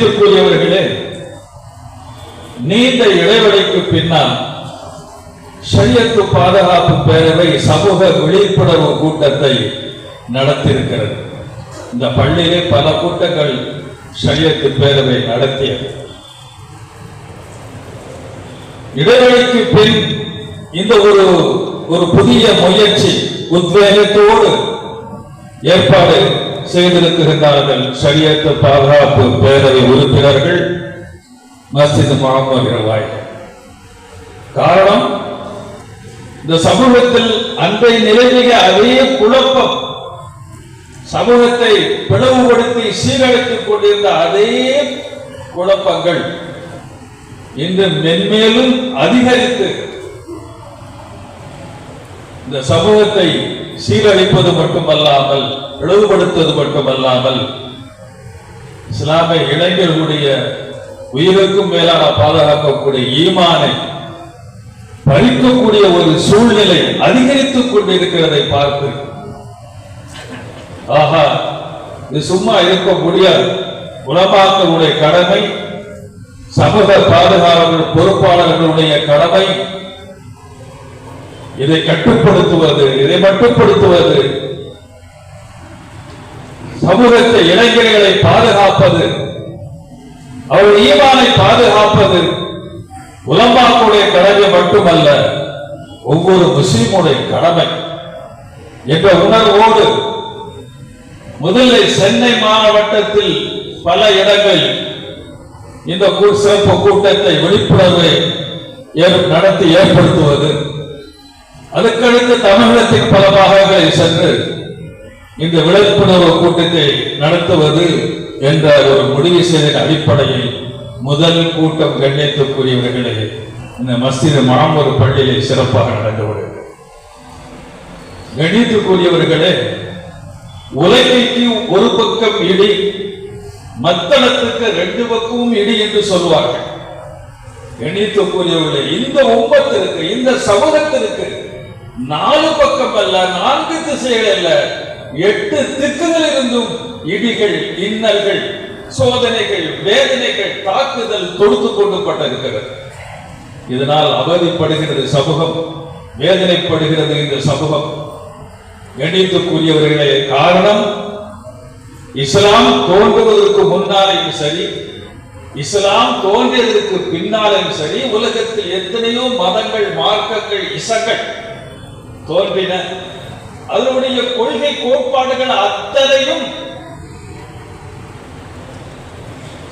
கூறியவர்களே நீண்ட இடைவெளிக்கு பின்னால் ஷரியத்து பாதுகாப்பு பேரவை சமூக விழிப்புணர்வு கூட்டத்தை நடத்தியிருக்கிறது. இந்த பள்ளியிலே பல கூட்டங்கள் ஷரியத்து பேரவை நடத்தியது. இடைவெளிக்கு பின் இந்த ஒரு ஒரு புதிய முயற்சி உத்வேகத்தோடு ஏற்பாடு செய்திருக்கின்றார்கள் சரியத்து பாதுகாப்பு பேரவை உறுப்பினர்கள் மஸ்ஜித் முகமது ரவாய் காரணம் இந்த சமூகத்தில் அன்றை நிலைமிக அதே குழப்பம் சமூகத்தை பிளவுபடுத்தி சீரழித்துக் கொண்டிருந்த அதே குழப்பங்கள் இன்று மென்மேலும் அதிகரித்து இந்த சமூகத்தை சீரழிப்பது மட்டுமல்லாமல் இழிவுபடுத்துவது மட்டுமல்லாமல் இஸ்லாமிய இளைஞர்களுடைய உயிருக்கும் மேலான பாதுகாக்கக்கூடிய ஈமானை பறிக்கக்கூடிய ஒரு சூழ்நிலை அதிகரித்துக் கொண்டிருக்கிறதை பார்த்து ஆஹா இது சும்மா இருக்க முடியாது. உலமாக்களுடைய கடமை சமூக பாதுகாவலர்கள் பொறுப்பாளர்களுடைய கடமை இதை கட்டுப்படுத்துவது இதை மட்டுப்படுத்துவது சமூகத்தை இளைஞர்களை பாதுகாப்பது அவர் ஈமானை பாதுகாப்பது உலமாக்களுடைய கடமை மட்டுமல்ல ஒவ்வொரு முஸ்லீமுடைய கடமை என்ற உணர்வோடு முதலில் சென்னை மாவட்டத்தில் பல இடங்கள் இந்த சிறப்பு கூட்டத்தை விழிப்புணர்வு நடத்தி ஏற்படுத்துவது. அதுக்கடுத்து தமிழகத்தின் பல பாகங்களில் சென்று இந்த விழிப்புணர்வு கூட்டத்தை நடத்துவது என்ற ஒரு முடிவு செய்த அடிப்படையில் முதல் கூட்டம் கண்ணியத்துக்குரியவர்களே இந்த மஸ்ஜித் மாமூர் பள்ளியிலே சிறப்பாக நடந்து வருகிறது கண்ணியத்துக்குரியவர்களே உலகைக்கு ஒரு பக்கம் இடி மத்தளத்துக்கு ரெண்டு பக்கமும் இடி என்று சொல்வார்கள் கணித்துக்குரியவர்களே இந்த உம்மத்திற்கு இந்த சமூகத்திற்கு நாலு பக்கம் அல்ல நான்கு திசைகள் அல்ல எட்டு திக்குகள் இருந்தும் இடிகள் இன்னல்கள் சோதனைகள் வேதனைகள் தாக்குதல் தொடுத்து கொண்டு பட்டிருக்கிறது இதனால் அவதிப்படுகிறது சமூகம் வேதனைப்படுகிறது இந்த சமூகம். கணித்துக்குரியவர்களே காரணம் இஸ்லாம் தோன்றுவதற்கு முன்னாலையும் சரி இஸ்லாம் தோன்றியதற்கு பின்னாலும் சரி உலகத்தில் எத்தனையோ மதங்கள் மார்க்கங்கள் இசங்கள் தோன்றின. அதனுடைய கொள்கை கோட்பாடுகள் அத்தனையும்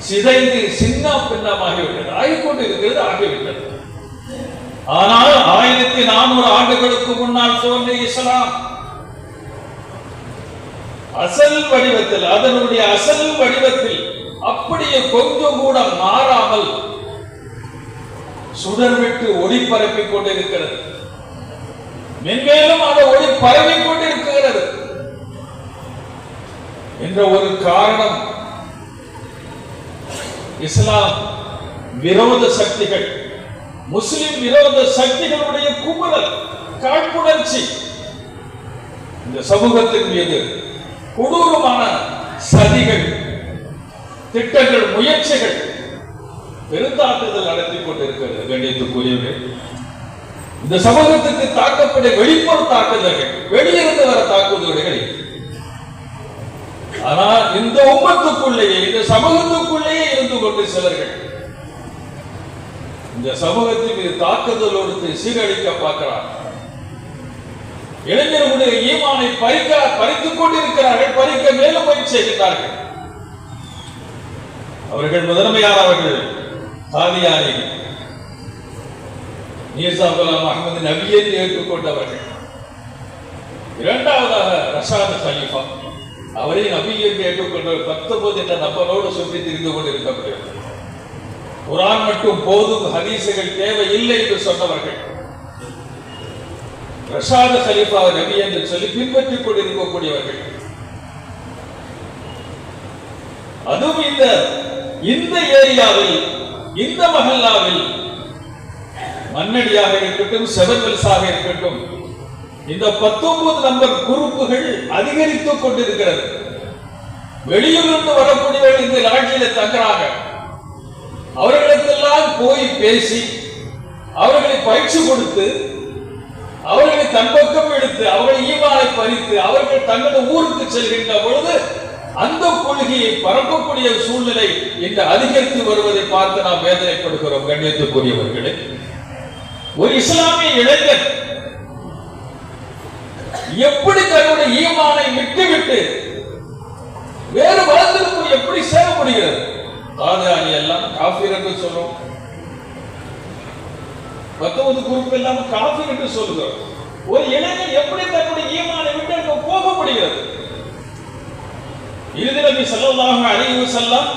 சிதைந்து சின்ன பின்னமாகிவிட்டது ஆகிக்கொண்டு இருக்கிறது ஆகிவிட்டது. ஆனால் ஆயிரத்தி நானூறு ஆண்டுகளுக்கு முன்னால் தோன்றிய இஸ்லாம் அசல் வடிவத்தில் அதனுடைய அசல் வடிவத்தில் அப்படியே கொஞ்சம் கூட மாறாமல் சுடர்விட்டு ஒளி பரப்பிக் கொண்டிருக்கிறது. மென்மேலும் அந்த ஒளி பரவிக் கொண்டிருக்கிறது. என்ற ஒரு காரணம் இஸ்லாம் விரோத சக்திகள் முஸ்லிம் விரோத சக்திகளுடைய குமுறல் காழ்ப்புணர்ச்சி இந்த சமூகத்தின் மீது கொடூரமான சதிகள் திட்டங்கள் முயற்சிகள் பெருந்தாக்குதல் நடத்தி கொண்டிருக்கிறது. கண்ணியத்துக்குரியவர்கள் இந்த சமூகத்துக்கு தாக்கப்பட்ட வெளிப்புற தாக்குதல்கள் வெளியிருந்து வர தாக்குதல்கள் ஆனால் இந்த உம்மத்துக்குள்ளேயே இந்த சமூகத்துக்குள்ளேயே இருந்து கொண்டு சிலர்கள் இந்த சமூகத்தின் மீது தாக்குதலோடு சீரழிக்க பார்க்கிறார் இளைஞர்களுடைய ஈமானை பறிக்க பறித்துக் கொண்டிருக்கிறார்கள் பறிக்க மேலும் முயற்சி செய்கிறார்கள் அவர்கள் முதன்மையானவர்கள் காதியானி மீர்சா குலாம் அகமது நபியை ஏற்றுக்கொண்டவர்கள் இரண்டாவதாக ரஷாத் சலீஃபா அவரை நபியை ஏற்றுக்கொண்டவர். பத்தொன்பது என்ற நபரோடு சுற்றி திரிந்து கொண்டிருக்கக்கூடியவர் குரான் மட்டும் போதும் ஹதீசுகள் தேவையில்லை என்று சொன்னவர்கள். ரஷாத் ஹலீஃபா நபி என்று சொல்லி பின்பற்றிக் கொண்டிருக்கக்கூடியவர்கள். அதுவும் இந்த இந்த ஏரியாவில் இந்த மஹல்லாவில் மண்ணடியாக இருக்கட்டும் செவன்வெல்ஸாக இருக்கட்டும் இந்த பத்தொன்பது நம்பர் குறுப்புகள் அதிகரித்துக் கொண்டிருக்கிறது. வெளியூரிலிருந்து வரக்கூடியவர்கள் இந்த லாட்சியில தங்குறாங்க. அவர்களுக்கெல்லாம் போய் பேசி அவர்களை பயிற்சி கொடுத்து அவர்களை தன் பக்கம் எடுத்து அவர்கள் ஈமானை பறித்து அவர்கள் தங்களது ஊருக்கு செல்கின்ற பொழுது அந்த கொள்கையை பரப்பக்கூடிய சூழ்நிலை இன்று அதிகரித்து வருவதை பார்த்து நாம் வேதனைப்படுகிறோம். கண்ணியத்துக்குரியவர்களே ஒரு இஸ்லாமிய இளைஞர் எப்படி தன்னுடைய ஈமானை விட்டுவிட்டு வேறு மதத்திற்கு எப்படி சேர முடிகிறது? காதாணி எல்லாம் காஃபீர் என்று சொல்றோம். பத்தொன்பது குரூப் எல்லாம் காஃபீர் என்று சொல்லுகிறோம். ஒரு இளைஞன் எப்படி தன்னுடைய ஈமானை விட்டு போக முடிகிறது? இறுதி நபி ஸல்லல்லாஹு அலைஹி வஸல்லம்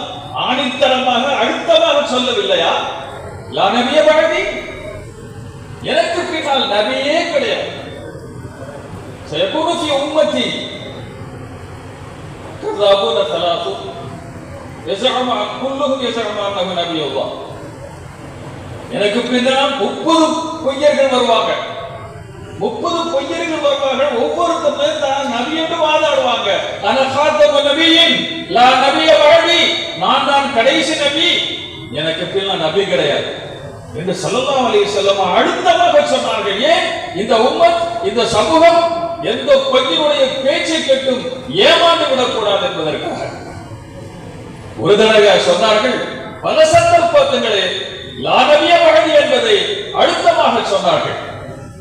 ஆணித்தரமாக அழுத்தமாக சொல்லவில்லையா? லா நபிய பழதி எனக்கு பின்னால் நபியே கிடையாது سيكون في أمتي كذابون ثلاث يزعم كلهم يزعم أنه نبي الله எனக்கு பின்னால் முப்பது பொய்யர்கள் வருவாங்க முப்பது பொய்யர்கள் வருவாங்க ஒவ்வொருத்தருமே தான் நபி என்று வாதாடுவாங்க ஆனா காத்தம நபியின் லா நபிய வாழ்வி நான் தான் கடைசி நபி எனக்கு பின்னால் நபி கிடையாது என்று ஸல்லல்லாஹு அலி வஸல்லம் அழுத்தமாக சொன்னார்கள் ஏன்? இந்த உம்மத் இந்த சமூகம் எந்த பையனுடைய பேச்சை கேட்டும் ஏமாந்து விடக்கூடாது என்பதற்காக. ஒரு தடவை சொன்னார்கள் பல சந்தர்ப்பங்களே லாகவிய பகுதி என்பதை அழுத்தமாக சொன்னார்கள்.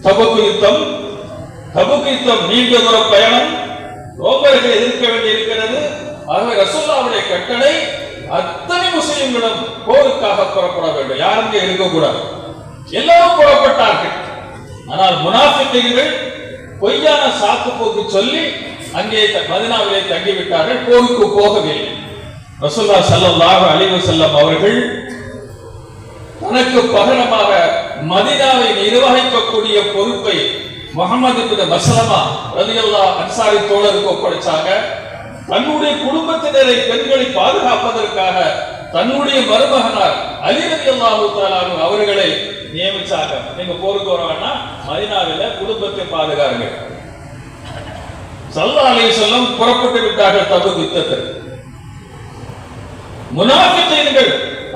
தபுக்கு யுத்தம் தபுக்கு யுத்தம் நீண்ட தூர பயணம் ரோமர்களை எதிர்க்க வேண்டியிருக்கிறது. ஆக ரசுல்லாவுடைய கட்டளை அத்த முஸ்லிம்களும் போருக்காக புறப்பட வேண்டும். யாரும் இருக்கக்கூடாது. எல்லாரும் புறப்பட்டார்கள். ஆனால் முனாஃபிக்குகள் பொய்யான சாக்கு போக்கு சொல்லி அங்கே மதினாவிலே தங்கிவிட்டார்கள். போருக்கு போகவில்லை. ரசூல்லா ஸல்லல்லாஹு அலைஹி செல்லம் அவர்கள் தனக்கு பகரமாக மதினாவை நிர்வகிக்கக்கூடிய பொறுப்பை முகமது பின் மஸ்லமா ரலியல்லாஹு அன்சாரி தோழருக்கு ஒப்படைச்சாங்க. தன்னுடைய குடும்பத்தினரை பெண்களை பாதுகாப்பதற்காக தன்னுடைய மருமகனார் அலிரதி அல்லாஹு அவர்களை நியமிச்சாங்க. நீங்க போருக்கு வர வேணாம். குடும்பத்தை பாதுகாருங்க சல்லா அலைஹிஸ்ஸலாம் புறப்பட்டு விட்டார்கள் தபு யுத்தத்தில். முனாபித்தீன்கள்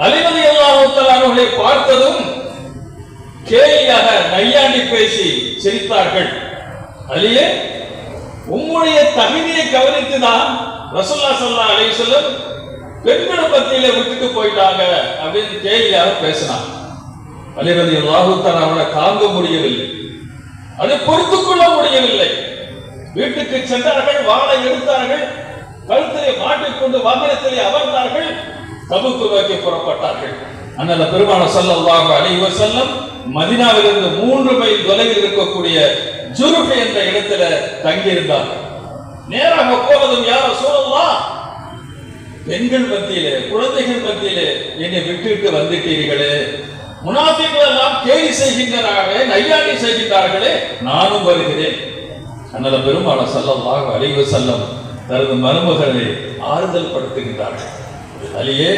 அலிரதி அல்லாஹு பார்த்ததும் கேலியாக நையாண்டி பேசி சிரித்தார்கள். அலியே உம்முடைய தகுதியை கவனித்துதான் ரசுல்லா சல்லா அலி வஸல்லம் பெண்களை பத்தியில விட்டுட்டு போயிட்டாங்க அப்படின்னு கேலியாக பேசினான் அலி ரலியல்லாஹு தஆலா அவனை தாங்க முடியவில்லை. அதை பொறுத்து கொள்ள முடியவில்லை. வீட்டுக்கு சென்றார்கள் வாழை எடுத்தார்கள் கழுத்திலே மாட்டிக்கொண்டு வாகனத்திலே அமர்ந்தார்கள் தபுக்கு நோக்கி புறப்பட்டார்கள். அண்ணல பெருமான ஸல்லல்லாஹு அலைஹி செல்லம் மதினாவிலிருந்து மூன்று மைல் தொலைவில் இருக்கக்கூடிய ஜுருஃப் என்ற இடத்துல தங்கியிருந்தார்கள். நேராக போனதும் யார சூழல்லாம் பெண்கள் மத்தியிலே குழந்தைகள் மத்தியிலே என்னை விட்டுவிட்டு வந்துட்டீர்களே. முனாஃபிகள் எல்லாம் கேலி செய்கின்றார்களே நையாண்டி செய்கின்றார்களே நானும் வருகிறேன். அண்ணல பெருமான செல்லமாக அழிவு செல்லம் தனது மருமகளை ஆறுதல் படுத்துகின்றார்கள். அலியே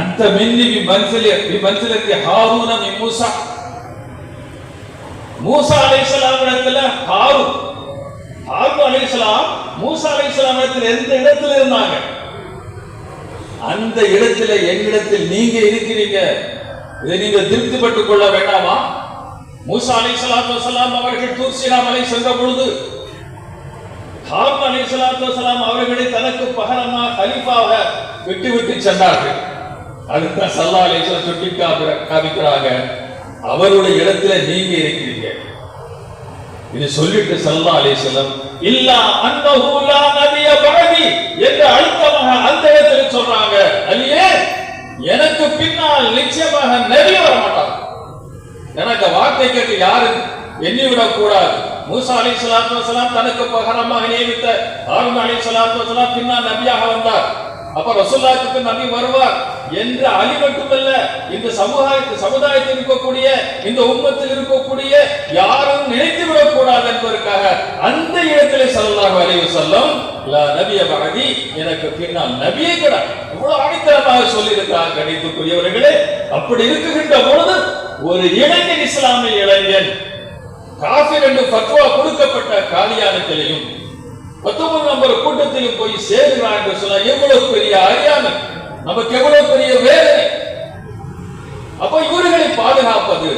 அந்த மின்னி பி மன்சிலே பி மன்சிலத்தி ஹாரூன மூசா. மூசா அலைஹிஸ்ஸலாம் இடத்துல ஹாரூன் ஹாரூன் அலைஹிஸ்ஸலாம் மூசா அலைஹிஸ்ஸலாம் இடத்துல எந்த இடத்துல இருந்தாங்க? அந்த இடத்துல என்னிடத்தில் நீங்க இருக்கிறீங்க. இதை நீங்க திருப்திப்பட்டுக் கொள்ள வேண்டாமா? மூசா அலை சலாத்து வசலாம் அவர்கள் தூர்சினா மலை சென்ற பொழுது ஹாரூன் சலாத்து வசலாம் அவர்களை தனக்கு பகரமா கலீஃபாக விட்டு விட்டு சென்றார்கள். அதுதான் சல்லா அலைஹிஸ்ஸலாம் சுட்டி காமிக்கிறாங்க. அவருடைய இடத்துல நீங்க இருக்கிறீங்க. இது சொல்லிட்டு சல்லா அலிஸ்லம் இல்லா அன்னஹு லா நபிய பஅதி என்று அழுத்தமாக அந்த இடத்துல சொல்றாங்க. அலியே எனக்கு பின்னால் நிச்சயமாக நபி வர மாட்டாங்க எனக்கு வார்த்தை கேட்டு யாரு எண்ணி விடக்கூடாது மூசா அலி சலாத்து வசலாம் தனக்கு பகரமாக நியமித்த ஹாரூன் அலி சலாத்து வசலாம் பின்னால் நபியாக வந்தார். அப்ப ரசூல்லாத்துக்கு நபி வருவார் என்று அலி மட்டுமல்ல இந்த சமுதாயத்து சமுதாயத்தில் இருக்கக்கூடிய இந்த உம்மத்தில் இருக்கக்கூடிய யாரும் நினைத்து விடக்கூடாது என்பதற்காக அந்த இடத்திலே ஸல்லல்லாஹு அலைஹி செல்லும் நபிய பஅதி எனக்கு பின்னால் நபியே கூட இவ்வளவு ஆணித்தரமாக சொல்லி இருக்கிறார் கணித்துக்குரியவர்களே அப்படி இருக்குகின்ற பொழுது ஒரு இளைஞன் இஸ்லாமிய இளைஞன் காஃபிர் என்று பத்வா கொடுக்கப்பட்ட காலியானத்திலையும் பத்தொன்பது நம்பர் கூட்டத்தில் போய் சேருகிறான் என்று சொன்னா எவ்வளவு பெரிய அறியாமை? நமக்கு எவ்வளவு பெரிய வேதனை அப்ப இவர்களை பாதுகாப்பது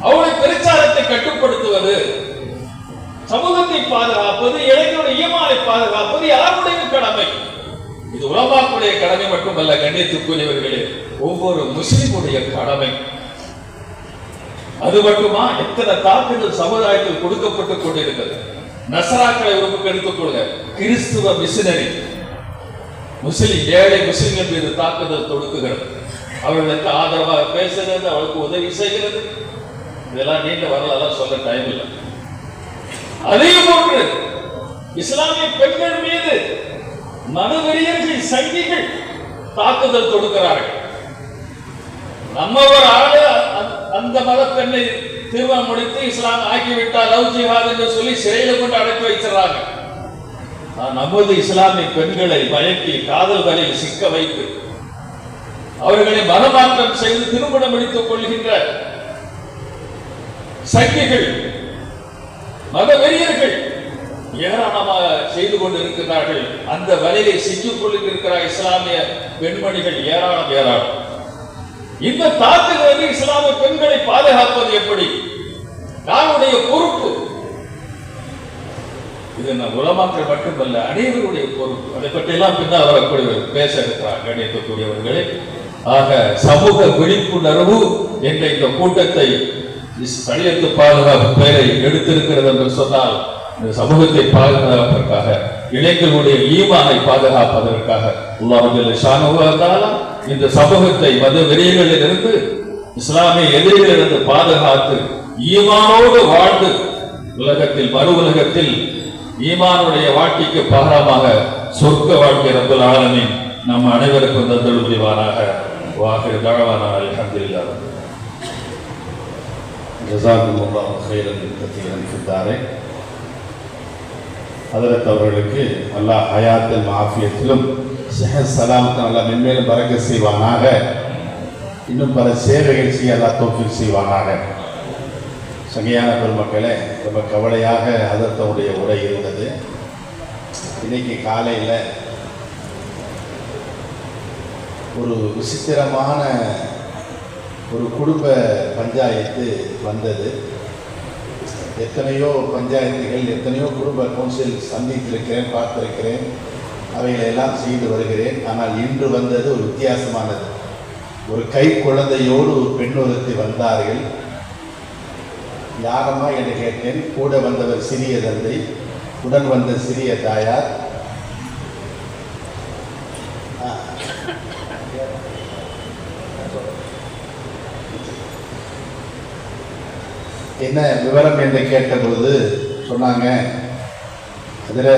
அவருடைய பிரச்சாரத்தை கட்டுப்படுத்துவது சமூகத்தை பாதுகாப்பது இளைஞருடைய ஈமானை பாதுகாப்பது யாருடைய கடமை. இது உலமாக்குடைய கடமை மட்டுமல்ல கண்ணியத்துக்குரியவர்களே ஒவ்வொரு முஸ்லிமுடைய கடமை. அது மட்டுமா? எத்தனை தாக்குதல் சமுதாயத்தில் கொடுக்கப்பட்டுக் கொண்டிருக்கிறது? நசராக்களை உறுப்புக்கு பக்கம் கிறிஸ்துவ மிஷினரி. முஸ்லிம் ஏழை முஸ்லிம்கள் மீது தாக்குதல் தொடுக்குகிறது. அவர்களுக்கு ஆதரவாக பேசுகிறது அவளுக்கு உதவி செய்கிறது. இதெல்லாம் நீண்ட வரலாறு சொல்ல டைம் இல்லை. அதே போன்று இஸ்லாமிய பெண்கள் மீது மனவெறியர்கள் சங்கிகள் தாக்குதல் தொடுக்கிறார்கள். நம்ம ஒரு ஆளு அந்த மத பெண்ணை திருமணம் முடித்து இஸ்லாம் ஆக்கிவிட்டால் லவ் ஜிஹாத் என்று சொல்லி சிறையில கொண்டு அடக்கி வைச்சிடறாங்க நமது இஸ்லாமிய பெண்களை மயக்கி காதல் வலையில் சிக்க வைத்து அவர்களை மனமாற்றம் செய்து திருமணம் முடித்துக் கொள்கின்ற சக்திகள் மத வெறியர்கள் ஏராளமாக செய்து கொண்டிருக்கிறார்கள். அந்த வலையை சிக்கிக் கொண்டிருக்கிறார் இஸ்லாமிய பெண்மணிகள் ஏராளம் ஏராளம். இந்த தாக்குதல் இஸ்லாமிய பாதுகாப்பது எப்படி? யாருடைய பொறுப்பு. இது நான் உலமாக்கள் மட்டுமல்ல அனைவருடைய பொறுப்பு. அதை பற்றி எல்லாம் பின்னால் வரக்கூடிய பேச இருக்கிறார் கணியத்துக்குரியவர்களே ஆக சமூக விழிப்புணர்வு என்ற இந்த கூட்டத்தை சரியத்து பாதுகாப்பு பெயரை எடுத்திருக்கிறது என்று சொன்னால் இந்த சமூகத்தை பாதுகாப்பதற்காக இளைஞர்களுடைய ஈமானை பாதுகாப்பதற்காக அல்லாஹ் ஷானுவதால இந்த சமூகத்தை மத வெறியர்களிலிருந்து இஸ்லாமிய எதிரிகளிருந்து பாதுகாத்து ஈமானோடு வாழ்ந்து உலகத்தில் மறு உலகத்தில் ஈமானுடைய வாழ்க்கைக்கு பகரமாக சொர்க்க வாழ்க்கை ரப்பல் ஆலமீன் நம் அனைவருக்கும் தந்தல் புரிவானாக வாகிர் தழவானா அல்ஹம்துலில்லாஹ். ஜசாக்கும் அல்லாஹ் ஹைரன் கத்தீரன் ஃபித்தாரே. ஹதரத் அவர்களுக்கு அல்லாஹ் ஹயாத்தில் ஆஃபியத்திலும் செஹத் சலாமத்தும் அல்லாஹ் மென்மேலும் பறக்க செய்வானாக. இன்னும் பல சேவைகள் செய்ய அல்லாஹ் தோஃபிக் செய்வானாக சங்கையான பெருமக்களே ரொம்ப கவலையாக ஹதரத்தவுடைய உரை இருந்தது இன்னைக்கு காலையில் ஒரு விசித்திரமான ஒரு குடும்ப பஞ்சாயத்து வந்தது எத்தனையோ பஞ்சாயத்துகள் எத்தனையோ குடும்ப கவுன்சில் சந்தித்திருக்கிறேன் பார்த்திருக்கிறேன் அவைகளை எல்லாம் செய்து வருகிறேன் ஆனால் இன்று வந்தது ஒரு வித்தியாசமானது ஒரு கை குழந்தையோடு ஒரு பெண் ஒருத்தி வந்தார்கள். யாரம்மா என்று கேட்டேன். கூட வந்தவர் சிறிய தந்தை உடன் வந்த சிறிய தாயார். என்ன விவரம் என்று கேட்டபொழுது சொன்னாங்க அதில்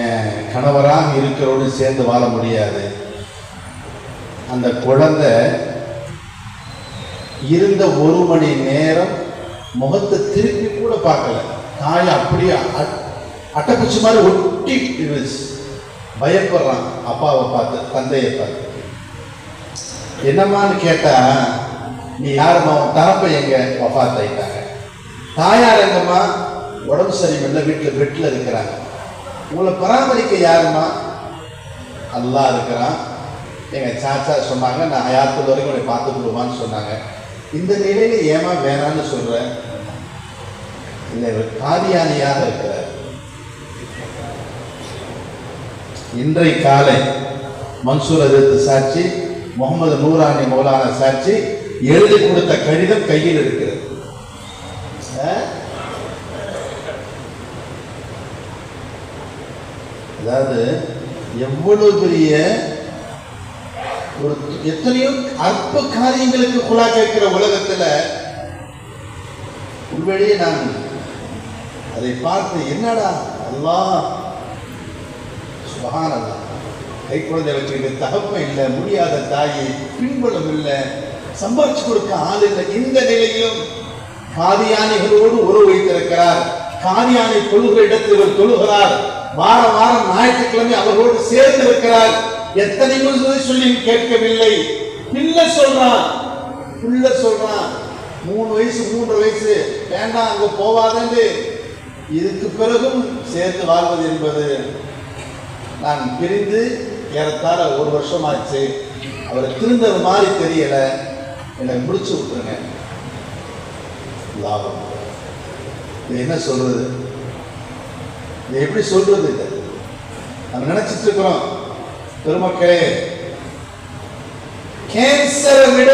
என் கணவராக இருக்கிறோடு சேர்ந்து வாழ முடியாது. அந்த குழந்தை இருந்த ஒரு மணி நேரம் முகத்தை திருப்பி கூட பார்க்கல. தாய் அப்படியே அட்- மாதிரி ஒட்டி இருந்துச்சு. பயப்படுறான். அப்பாவை பார்த்து தந்தையை பார்த்து. என்னம்மான்னு கேட்டா நீ யாருமா உன் தரப்பை எங்க? வஃபாத் தாயார் எங்கம்மா? உடம்பு சரியில்லை. வீட்டில் பெட்டில் இருக்கிறாங்க. உங்களை பராமரிக்க யாருமா நல்லா இருக்கிறான். எங்கள் சாச்சா சொன்னாங்க நான் ஹயாத்தில் வரைக்கும் உன்னை பார்த்துக்கிடுவான்னு சொன்னாங்க. இந்த நிலையில் ஏமா வேணான்னு சொல்கிறேன் இல்லை இவர் காதியானியாக இருக்கிறார். இன்றை காலை மன்சூர் அதிர்த்து சாட்சி முகமது நூரானி மௌலான சாட்சி எழுதி கொடுத்த கடிதம் கையில் இருக்கிறது. ஆ? அதாவது எவ்வளவு பெரிய ஒரு எத்தனையோ அற்ப காரியங்களுக்கு குழா கேட்கிற உலகத்துல உண்மையிலேயே நான் அதை பார்த்து என்னடா அல்லா? சுபஹானல்லாஹ் கை குழந்தை வச்சுக்கிட்டு தகப்பம் இல்லை முடியாத தாயை பின்புலம் இல்லை சம்பாதிச்சு கொடுக்க ஆள் இல்லை. இந்த நிலையிலும் காதியானிகளோடு உறவு வைத்திருக்கிறார். காதியானை தொழுகிற இடத்தில் இவர் தொழுகிறார். வார வாரம் ஞாயிற்றுக்கிழமை அவர்களோடு சேர்ந்து இருக்கிறார் எத்தனை முறை சொல்லி கேட்கவில்லை. பிள்ளை சொல்றான் பிள்ளை சொல்றான் மூணு வயசு மூன்று வயசு. வேண்டாம் அங்க போவாதேன்னு. இதுக்கு பிறகும் சேர்ந்து வாழ்வது என்பது நான் பிரிந்து ஏறத்தாழ ஒரு வருஷம் ஆச்சு அவரை திருந்தது மாதிரி தெரியல. என்னை முடிச்சு விட்டுருங்க. லாபம். இது என்ன சொல்றது? இது எப்படி சொல்றது இது? நம்ம நினைச்சிட்டு இருக்கிறோம். பெருமக்களே கேன்சரை விட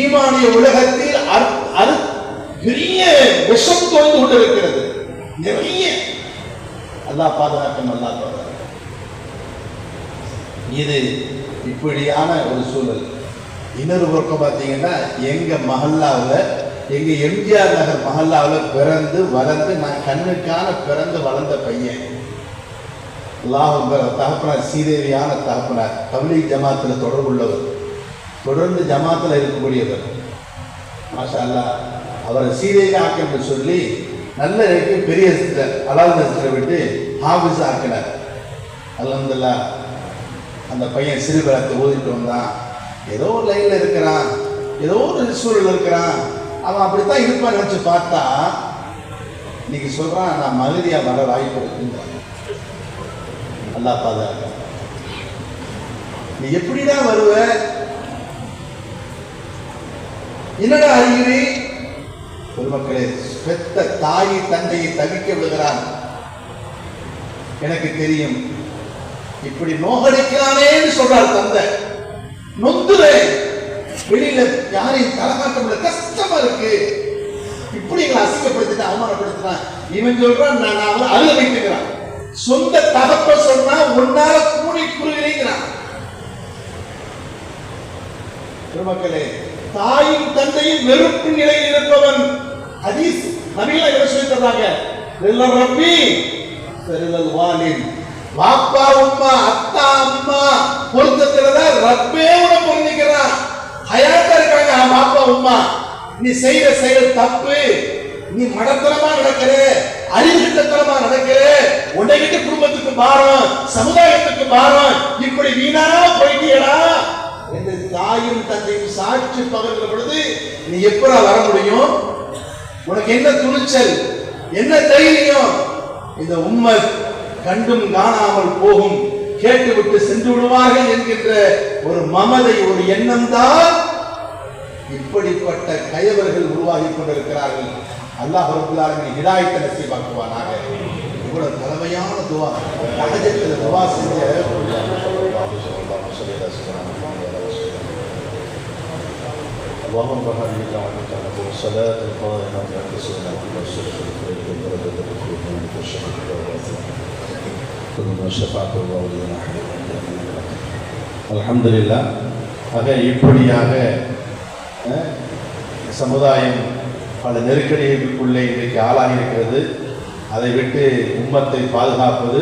ஈமானிய உலகத்தில் அது பெரிய விஷம் தோய்ந்து கொண்டிருக்கிறது. நிறைய. அல்லாஹ் பாதுகாக்கும் அல்லாஹ் பாதுகாக்கும். இது இப்படியான ஒரு சூழல். இன்னொரு பக்கம் பார்த்தீங்கன்னா எங்க மஹல்லாவில் எங்க எம்ஜிஆர் நகர் மஹல்லாவில் பிறந்து வளர்ந்து நான் கண்ணுக்கான பிறந்து வளர்ந்த பையன். அல்லாஹ் தகப்பனார் சீதேவியான தகப்பனார் தபிலீக் ஜமாத்தில் தொடர்புள்ளவர் தொடர்ந்து ஜமாத்தில் இருக்கக்கூடியவர். மாஷா அல்லாஹ் அவரை சீதேவி ஆக்கன்னு சொல்லி நல்ல இருக்கு பெரிய அலால் நசத்தில் விட்டு ஹாஃபிஸ் ஆக்கினார். அல்ஹம்துலில்லாஹ் அந்த பையன் சிறுபலத்தை ஓதிட்டு வந்தான். ஏதோ ஒரு லைனில் இருக்கிறான் ஏதோ ஒரு சூழல் இருக்கிறான். அவன் அப்படித்தான் இருப்பான்னு நினச்சி பார்த்தா இன்னைக்கு சொல்கிறான் நான் மகிழ்ச்சியாக வர வாய்ப்பு இருக்குன்றான். அல்லா பாதுகாக்க நீ எப்படிடா வருவ? என்னடா அறிகுறி? பொதுமக்களே பெத்த தாயை தந்தையை தவிக்க விடுகிறான். எனக்கு தெரியும் இப்படி நோகடிக்கிறானேன்னு சொல்றார் தந்தை. நொந்துறேன் வெளியில யாரையும் தலகாட்ட முடியல. கஷ்டமா இருக்கு. இப்படி எங்களை அசிங்கப்படுத்திட்டு அவமானப்படுத்தினா இவன் சொல்றான் நான் அவனை அழுக வைத்துக்கிறான். சொந்த தகப்ப சொன்னா உன்னால கூடி குறுகிறீங்கிறான் பெருமக்களே தாயும் தந்தையும் வெறுப்பு நிலையில் இருப்பவன் ஹதீஸ் நபிகளா என்ன சொல்லி ரப்பி பெருதல் வாலின். வாப்பா உம்மா அத்தா அம்மா பொருத்தத்துல தான் ரப்பே உன பொருந்திக்கிறான். ஹயாத்தா இருக்காங்க பாப்பா உம்மா நீ செய்யற செயல் தப்பு. நீ மடத்தனமா நடக்கிற அறிவுகிட்டத்தனமா நடக்கிற. உன்னைகிட்ட குடும்பத்துக்கு பாரம் சமுதாயத்துக்கு பாரம் இப்படி வீணா போயிட்டியடா. என்று தாயும் தந்தையும் சாட்சி பகிர்ந்த பொழுது நீ எப்படா வர முடியும்? உனக்கு என்ன துணிச்சல்? என்ன தைரியம்? இந்த உண்மை கண்டும் காணாமல் போகும் கேட்டுவிட்டு சென்று விடுவார்கள் என்கின்ற ஒரு மமதை ஒரு எண்ணம் தான் இப்படிப்பட்ட கயவர்கள் உருவாகி கொண்டிருக்கிறார்கள். அல்லாஹ் ரபுல்லாலுமே ஹிதாயத்தை நசீபாக்குவானாக இவ்வளவு தலைமையான துவா ரகஜத்தில் துவா செஞ்ச اللهم هذه دعوتك له صلاة القائمة يعكسنا ونصرك الخير ودرجة الخير من الشرك كل شفاعة الله لنا அல்ஹம்துலில்லா ஆக இப்படியாக அஹ், சமுதாயம் பல நெருக்கடிகளுக்குள்ளே இன்றைக்கு ஆளாகியிருக்கிறது. அதை விட்டு உம்மத்தை பாதுகாப்பது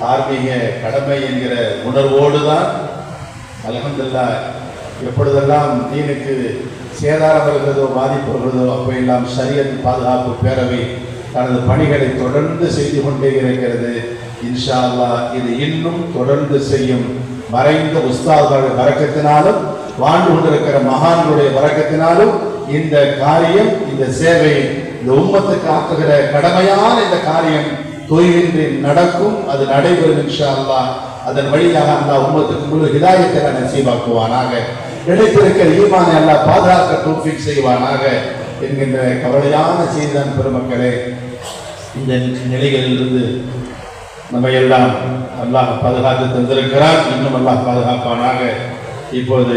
தார்மீக கடமை என்கிற உணர்வோடு தான் அல்ஹம்துலில்லா எப்பொழுதெல்லாம் தீனுக்கு சேதாரம் வருகிறதோ பாதிப்பு வருகிறதோ அப்போயெல்லாம் சரியத் பாதுகாப்பு பேரவை தனது பணிகளை தொடர்ந்து செய்து கொண்டே இருக்கிறது. இன்ஷா அல்லாஹ் இது இன்னும் தொடர்ந்து செய்யும். மறைந்த உஸ்தாதுடைய வரக்கத்தினாலும் வாழ்ந்து கொண்டிருக்கிற மகான்களுடைய வரக்கத்தினாலும் இந்த காரியம் இந்த சேவை இந்த உம்மத்துக்கு ஆக்குகிற கடமையான இந்த காரியம் தொய்வின்றி நடக்கும் அது நடைபெறும் இன்ஷா அல்லா அதன் வழியாக அல்லாஹ் உம்மத்துக்கு முழு ஹிதாயத்தை நசீபாக்குவானாக. நினைத்திருக்கிற ஈமானை அல்லாஹ் பாதுகாக்க டூஃபிக் செய்வானாக என்கின்ற கவலையான செய்திதான் பெருமக்களே. இந்த நிலைகளிலிருந்து நம்ம எல்லாம் அல்லாஹ் பாதுகாத்து தந்திருக்கிறார் இன்னும் அல்லாஹ் பாதுகாப்பானாக. இப்போது